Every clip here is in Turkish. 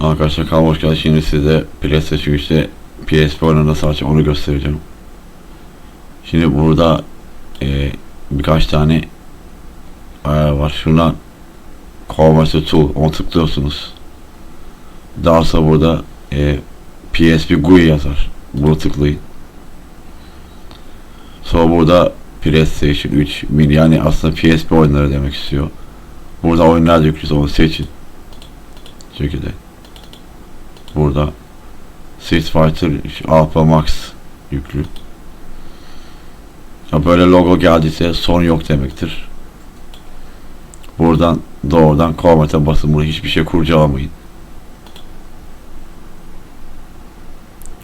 Arkadaşlar kanalıma hoş. Şimdi size PlayStation 3'te PSP nasıl açacağım onu göstereceğim. Şimdi burada e, birkaç tane ayar var. Şuradan Converse Tool onu tıklıyorsunuz. Daha sonra burada e, PSP GUI yazar. Bunu tıklayın. Sonra burada PlayStation 3 mini yani aslında PSP oyunları demek istiyor. Burada oyunlar yüklüyoruz onu seçin. Şekilde. Burada Street Fighter Alpha Max yüklü. Ya böyle logo geldiyse son yok demektir. Buradan doğrudan Combat'e basın. Burada hiçbir şey kurcalamayın.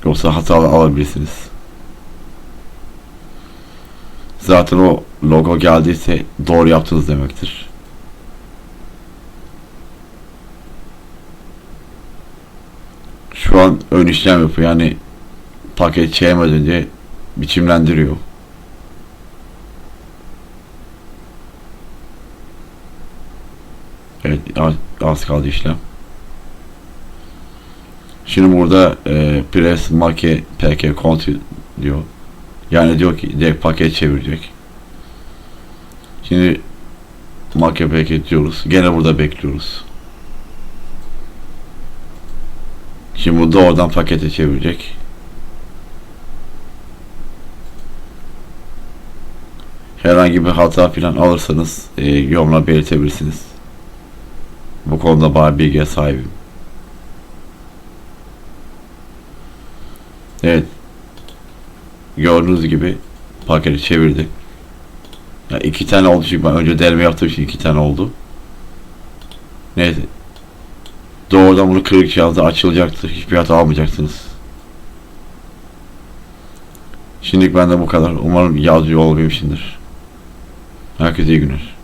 Yoksa hata alabilirsiniz. Zaten o logo geldiyse doğru yaptınız demektir. An ön işlem yapıyor yani paket çeğmeden diye biçimlendiriyor. Evet az, kaldı işlem. Şimdi burada e, press make pk continue diyor. Yani diyor ki direkt paket çevirecek. Şimdi make pk diyoruz. Gene burada bekliyoruz. Şimdi bu doğrudan pakete çevirecek. Herhangi bir hata falan alırsanız e, yorumla belirtebilirsiniz. Bu konuda bayağı bilgiye sahibim. Evet. Gördüğünüz gibi paketi çevirdi. Ya iki tane oldu çünkü ben önce delme yaptığım için iki tane oldu. Neyse. Doğrudan bunu kırık cihazda açılacaktır. Hiçbir hata almayacaksınız. Şimdilik bende bu kadar. Umarım yardımcı olabilmişimdir. Herkese iyi günler.